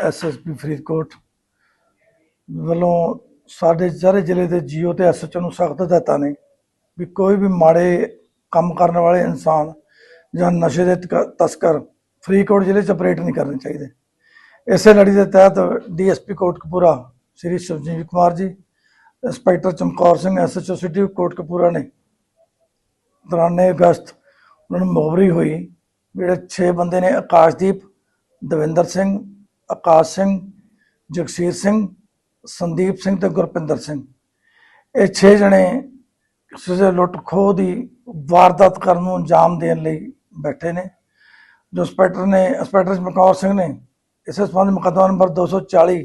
SSP Faridkot ਵੱਲੋਂ ਸਾਡੇ ਸਾਰੇ ਜ਼ਿਲ੍ਹੇ ਦੇ ਜੀਓ ਤੇ ਐਸਐਚਓ ਨੂੰ ਸਖਤ ਹਦਾਇਤਾਂ ਨੇ ਵੀ ਕੋਈ ਵੀ ਮਾੜੇ ਕੰਮ ਕਰਨ ਵਾਲੇ ਇਨਸਾਨ ਜਾਂ ਨਸ਼ੇ ਦੇ ਤਕ- ਤਸਕਰ ਫਰੀਦਕੋਟ ਜ਼ਿਲ੍ਹੇ 'ਚ ਆਪਰੇਟ ਨਹੀਂ ਕਰਨੇ ਚਾਹੀਦੇ। ਇਸੇ ਲੜੀ ਦੇ ਤਹਿਤ DSP Kotkapura Shri Shivjit Kumar ji, inspector Chamkaur Singh SHO city Kotkapura ਨੇ ਦੌਰਾਨੇ ਅਗਸਤ ਉਹਨਾਂ ਨੂੰ ਮੁਖਬਰੀ ਹੋਈ। ਜਿਹੜੇ 6 ਬੰਦੇ ਨੇ ਆਕਾਸ਼ਦੀਪ, ਦਵਿੰਦਰ ਸਿੰਘ ਆਕਾਸ਼ ਸਿੰਘ, ਜਗਸੀਰ ਸਿੰਘ, ਸੰਦੀਪ ਸਿੰਘ ਤੇ ਗੁਰਪਿੰਦਰ ਸਿੰਘ। ਇਹ 6 ਜਣੇ ਕਿਸੇ ਲੁੱਟ ਖੋਹ ਦੀ ਵਾਰਦਾਤ ਕਰਨ ਨੂੰ ਅੰਜਾਮ ਦੇਣ ਲਈ ਬੈਠੇ ਨੇ। ਜੋ ਇੰਸਪੈਕਟਰ ਨੇ ਇੰਸਪੈਕਟਰ ਚਮਕੌਰ ਸਿੰਘ ਨੇ ਇਸ ਸੰਬੰਧ ਮੁਕੱਦਮਾ ਨੰਬਰ 240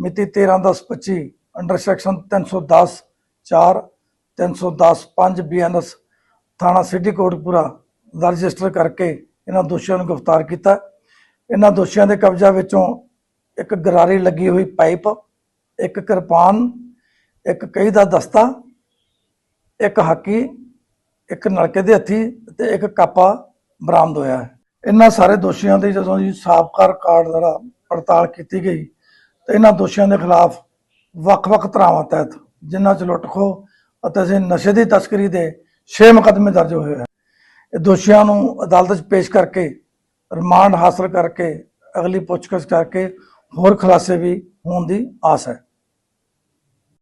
ਮਿਤੀ 13/10/25 ਅੰਡਰ ਸੈਕਸ਼ਨ 310 4 310 5 ਬੀਐਨਐਸ ਥਾਣਾ ਸਿਟੀ ਕੋਟਪੂਰਾ ਦਾ ਰਜਿਸਟਰ ਕਰਕੇ ਇਹਨਾਂ ਦੋਸ਼ੀਆਂ ਨੂੰ ਗ੍ਰਿਫਤਾਰ ਕੀਤਾ। ਇਹਨਾਂ ਦੋਸ਼ੀਆਂ ਦੇ ਕਬਜ਼ਾ ਵਿੱਚੋਂ ਇੱਕ ਗਰਾਰੇ ਲੱਗੀ ਹੋਈ ਪਾਈਪ, ਇੱਕ ਕਿਰਪਾਨ, ਇੱਕ ਕਹੀ ਦਾ ਦਸਤਾ, ਇੱਕ ਹਾਕੀ, ਇੱਕ ਨਲਕੇ ਦੇ ਹੱਥੀ ਤੇ ਇੱਕ ਕਾਪਾ ਬਰਾਮਦ ਹੋਇਆ ਹੈ। ਇਹਨਾਂ ਸਾਰੇ ਦੋਸ਼ੀਆਂ ਦੀ ਜਦੋਂ ਜੀ ਸਾਬਕਾ ਰਿਕਾਰਡ ਦਾ ਪੜਤਾਲ ਕੀਤੀ ਗਈ, ਤੇ ਇਹਨਾਂ ਦੋਸ਼ੀਆਂ ਦੇ ਖਿਲਾਫ ਵੱਖ-ਵੱਖ ਧਾਰਾਵਾਂ ਤਹਿਤ, ਜਿਨ੍ਹਾਂ ਚ ਲੁੱਟ ਖੋਹ ਅਤੇ ਅਸੀਂ ਨਸ਼ੇ ਦੀ ਤਸਕਰੀ ਦੇ 6 ਮੁਕੱਦਮੇ ਦਰਜ ਹੋਏ ਹਨ ਇਹ ਦੋਸ਼ੀਆਂ ਨੂੰ ਅਦਾਲਤ 'ਚ ਪੇਸ਼ ਕਰਕੇ, ਰਿਮਾਂਡ ਹਾਸਲ ਕਰਕੇ, ਅਗਲੀ ਪੁੱਛਗਿੱਛ ਕਰਕੇ ਹੋਰ ਖੁਲਾਸੇ ਵੀ ਹੋਣ ਦੀ ਆਸ ਹੈ।